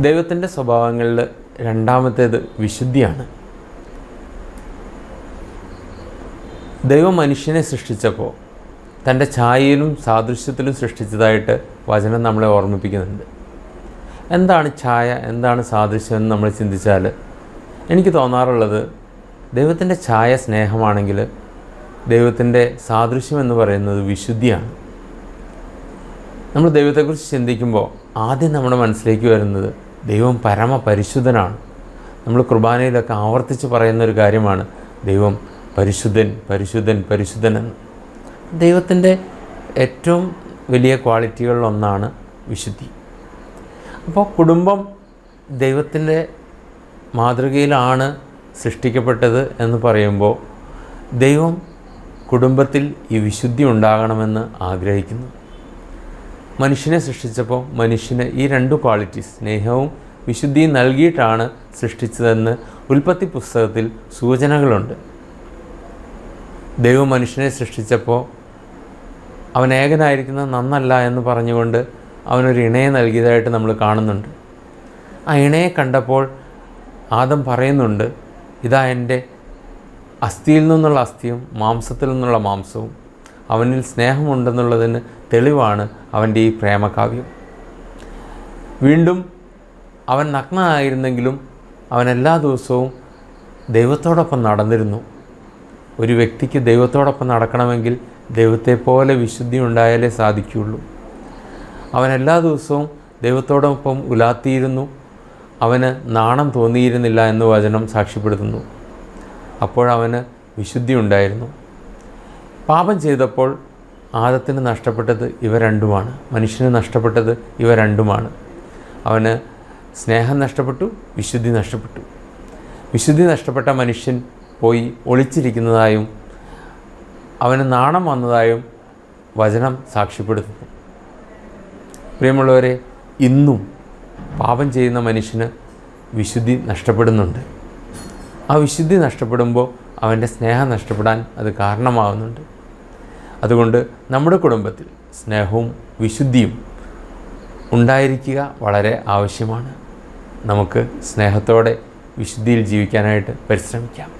ദൈവത്തിന്റെ സ്വഭാവങ്ങളിൽ രണ്ടാമത്തേത് വിശുദ്ധിയാണ്. ദൈവം മനുഷ്യനെ സൃഷ്ടിച്ചപ്പോൾ തന്റെ ഛായയിലും സാദൃശ്യത്തിലും സൃഷ്ടിച്ചതായിട്ട് വചനം നമ്മളെ ഓർമ്മിപ്പിക്കുന്നുണ്ട്. എന്താണ് ഛായ? എന്താണ് സാദൃശ്യം എന്ന് നമ്മൾ ചിന്തിച്ചാൽ എനിക്ക് തോന്നാറുള്ളത് ദൈവത്തിന്റെ ഛായ സ്നേഹമാണെങ്കിൽ ദൈവത്തിന്റെ സാദൃശ്യം എന്ന് പറയുന്നത് വിശുദ്ധിയാണ്. നമ്മൾ ദൈവത്തെക്കുറിച്ച് ചിന്തിക്കുമ്പോൾ ആദ്യം നമ്മുടെ മനസ്സിലേക്ക് വരുന്നത് ദൈവം പരമപരിശുദ്ധനാണ്. നമ്മൾ കുർബാനയിലൊക്കെ ആവർത്തിച്ച് പറയുന്ന ഒരു കാര്യമാണ് ദൈവം പരിശുദ്ധൻ പരിശുദ്ധൻ പരിശുദ്ധൻ എന്ന്. ദൈവത്തിന്റെ ഏറ്റവും വലിയ ക്വാളിറ്റികളിലൊന്നാണ് വിശുദ്ധി. അപ്പോൾ കുടുംബം ദൈവത്തിന്റെ മാതൃകയിലാണ് സൃഷ്ടിക്കപ്പെട്ടത് എന്ന് പറയുമ്പോൾ ദൈവം കുടുംബത്തിൽ ഈ വിശുദ്ധി ഉണ്ടാകണമെന്ന് ആഗ്രഹിക്കുന്നു. മനുഷ്യനെ സൃഷ്ടിച്ചപ്പോൾ മനുഷ്യന് ഈ രണ്ട് ക്വാളിറ്റി സ്നേഹവും വിശുദ്ധിയും നൽകിയിട്ടാണ് സൃഷ്ടിച്ചതെന്ന് ഉൽപ്പത്തി പുസ്തകത്തിൽ സൂചനകളുണ്ട്. ദൈവം മനുഷ്യനെ സൃഷ്ടിച്ചപ്പോൾ അവൻ ഏകനായിരിക്കുന്നത് നന്നല്ല എന്ന് പറഞ്ഞുകൊണ്ട് അവനൊരു ഇണയെ നൽകിയതായിട്ട് നമ്മൾ കാണുന്നുണ്ട്. ആ ഇണയെ കണ്ടപ്പോൾ ആദം പറയുന്നുണ്ട് ഇതാ എന്റെ അസ്ഥിയിൽ നിന്നുള്ള അസ്ഥിയും മാംസത്തിൽ നിന്നുള്ള മാംസവും അവനിൽ സ്നേഹമുണ്ടെന്നുള്ളതിന് തെളിവാണ് അവന്റെ ഈ പ്രേമകാവ്യം. വീണ്ടും അവൻ നഗ്നനായിരുന്നെങ്കിലും അവൻ എല്ലാ ദിവസവും ദൈവത്തോടൊപ്പം നടന്നിരുന്നു. ഒരു വ്യക്തിക്ക് ദൈവത്തോടൊപ്പം നടക്കണമെങ്കിൽ ദൈവത്തെ പോലെ വിശുദ്ധി ഉണ്ടായാലേ സാധിക്കുകയുള്ളൂ. അവൻ എല്ലാ ദിവസവും ദൈവത്തോടൊപ്പം ഉലാത്തിയിരുന്നു. അവന് നാണം തോന്നിയിരുന്നില്ല എന്ന് വചനം സാക്ഷ്യപ്പെടുത്തുന്നു. അപ്പോഴവന് വിശുദ്ധി ഉണ്ടായിരുന്നു പാപം ചെയ്തപ്പോൾ ആദത്തിന് നഷ്ടപ്പെട്ടത് ഇവ രണ്ടുമാണ്. മനുഷ്യന് നഷ്ടപ്പെട്ടത് ഇവ രണ്ടുമാണ്. അവന് സ്നേഹം നഷ്ടപ്പെട്ടു വിശുദ്ധി നഷ്ടപ്പെട്ടു. വിശുദ്ധി നഷ്ടപ്പെട്ട മനുഷ്യൻ പോയി ഒളിച്ചിരിക്കുന്നതായും അവന് നാണം വന്നതായും വചനം സാക്ഷ്യപ്പെടുത്തുന്നു. പ്രിയമുള്ളവരെ ഇന്നും പാപം ചെയ്യുന്ന മനുഷ്യന് വിശുദ്ധി നഷ്ടപ്പെടുന്നുണ്ട്. ആ വിശുദ്ധി നഷ്ടപ്പെടുമ്പോൾ അവന്റെ സ്നേഹം നഷ്ടപ്പെടാൻ അത് കാരണമാകുന്നുണ്ട് അതുകൊണ്ട് നമ്മുടെ കുടുംബത്തിൽ സ്നേഹവും വിശുദ്ധിയും ഉണ്ടായിരിക്കുക വളരെ ആവശ്യമാണ്. നമുക്ക് സ്നേഹത്തോടെ വിശുദ്ധിയിൽ ജീവിക്കാനായിട്ട് പരിശ്രമിക്കാം.